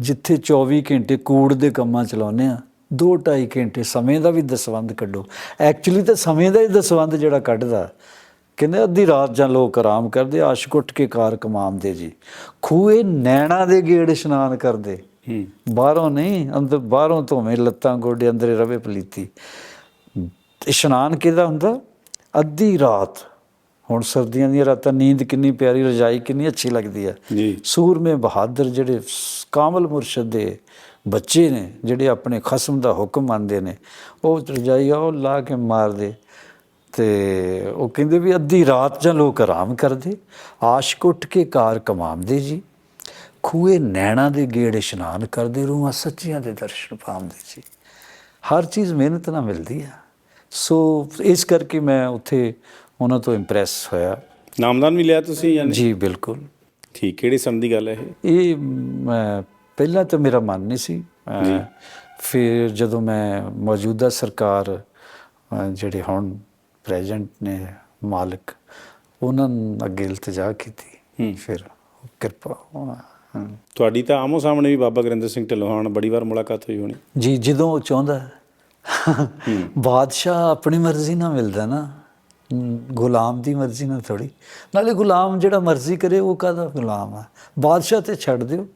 ਜਿੱਥੇ 24 ਘੰਟੇ ਕੂੜ ਦੇ ਕੰਮਾਂ ਚਲਾਉਂਦੇ ਆ 2.5 ਘੰਟੇ ਸਮੇਂ ਦਾ ਵੀ ਦਸਵੰਦ ਕੱਢੋ। ਐਕਚੁਅਲੀ ਤਾਂ ਸਮੇਂ ਦਾ ਹੀ ਦਸਵੰਦ ਜਿਹੜਾ ਕੱਢਦਾ ਕਹਿੰਦੇ ਅੱਧੀ ਰਾਤ ਜਾਂ ਲੋਕ ਆਰਾਮ ਕਰਦੇ ਆਸ਼ਕ ਉੱਠ ਕੇ ਕਾਰ ਕਮਾਉਂਦੇ ਜੀ। ਖੂਏ ਨੈਣਾ ਦੇ ਗੇੜ ਇਸ਼ਨਾਨ ਕਰਦੇ। ਹੂੰ। ਬਾਹਰੋਂ ਨਹੀਂ ਅੰਦਰ ਬਾਹਰੋਂ ਧੋਵੇਂ ਲੱਤਾਂ ਗੋਡੇ ਅੰਦਰੇ ਰਵੇ ਪਲੀਤੀ। ਇਸ਼ਨਾਨ ਕਿਹਦਾ ਹੁੰਦਾ? ਅੱਧੀ ਰਾਤ। ਹੁਣ ਸਰਦੀਆਂ ਦੀਆਂ ਰਾਤਾਂ ਨੀਂਦ ਕਿੰਨੀ ਪਿਆਰੀ ਰਜਾਈ ਕਿੰਨੀ ਅੱਛੀ ਲੱਗਦੀ ਹੈ। ਜੀ। ਸੂਰਮੇ ਬਹਾਦਰ ਜਿਹੜੇ ਕਾਮਲ ਮੁਰਸ਼ਦ ਦੇ ਬੱਚੇ ਨੇ ਜਿਹੜੇ ਆਪਣੇ ਖਸਮ ਦਾ ਹੁਕਮ ਮੰਨਦੇ ਨੇ ਉਹ ਰਜਾਈ ਉਹ ਲਾ ਕੇ ਮਾਰਦੇ ਤੇ ਉਹ ਕਹਿੰਦੇ ਵੀ ਅੱਧੀ ਰਾਤ ਜਾਂ ਲੋਕ ਆਰਾਮ ਕਰਦੇ ਆਸ਼ਕ ਉੱਠ ਕੇ ਕਾਰ ਕਮਾਉਂਦੇ ਜੀ। ਖੂਏ ਨੈਣਾ ਦੇ ਗੇੜ ਇਸ਼ਨਾਨ ਕਰਦੇ ਰੂਹਾਂ ਸੱਚੀਆਂ ਦੇ ਦਰਸ਼ਨ ਪਾਉਂਦੇ ਜੀ। ਹਰ ਚੀਜ਼ ਮਿਹਨਤ ਨਾਲ ਮਿਲਦੀ ਆ। ਸੋ ਇਸ ਕਰਕੇ ਮੈਂ ਉੱਥੇ ਉਹਨਾਂ ਤੋਂ ਇੰਪ੍ਰੈਸ ਹੋਇਆ। ਨਾਮਦਾਨ ਵੀ ਲਿਆ ਤੁਸੀਂ ਜਾਂ ਨਹੀਂ? ਜੀ ਬਿਲਕੁਲ। ਠੀਕ ਕਿਹੜੇ ਸੰਨ ਦੀ ਗੱਲ ਹੈ ਇਹ? ਇਹ ਪਹਿਲਾਂ ਤਾਂ ਮੇਰਾ ਮਨ ਨਹੀਂ ਸੀ। ਫਿਰ ਜਦੋਂ ਮੈਂ ਮੌਜੂਦਾ ਸਰਕਾਰ ਜਿਹੜੇ ਹੁਣ ਪ੍ਰੈਜ਼ੀਡੈਂਟ ਨੇ ਮਾਲਕ ਉਹਨਾਂ ਅੱਗੇ ਇਲਤਜਾ ਕੀਤੀ। ਫਿਰ ਕਿਰਪਾ। ਤੁਹਾਡੀ ਤਾਂ ਆਮੋ ਸਾਹਮਣੇ ਵੀ ਬਾਬਾ ਗੁਰਿੰਦਰ ਸਿੰਘ ਢਿੱਲੋਂ ਬੜੀ ਵਾਰ ਮੁਲਾਕਾਤ ਹੋਈ ਹੋਣੀ। ਜੀ ਜਦੋਂ ਉਹ ਚਾਹੁੰਦਾ। ਬਾਦਸ਼ਾਹ ਆਪਣੀ ਮਰਜ਼ੀ ਨਾਲ ਮਿਲਦਾ ਨਾ। ਗੁਲਾਮ ਦੀ ਮਰਜ਼ੀ ਨਾਲ ਥੋੜੀ ਨਾਲੇ ਗੁਲਾਮ ਜਿਹੜਾ ਮਰਜ਼ੀ ਕਰੇ, ਉਹ ਕਾਹਦਾ ਗੁਲਾਮ ਆ? ਬਾਦਸ਼ਾਹ ਤੇ ਛੱਡ ਦਿਓ।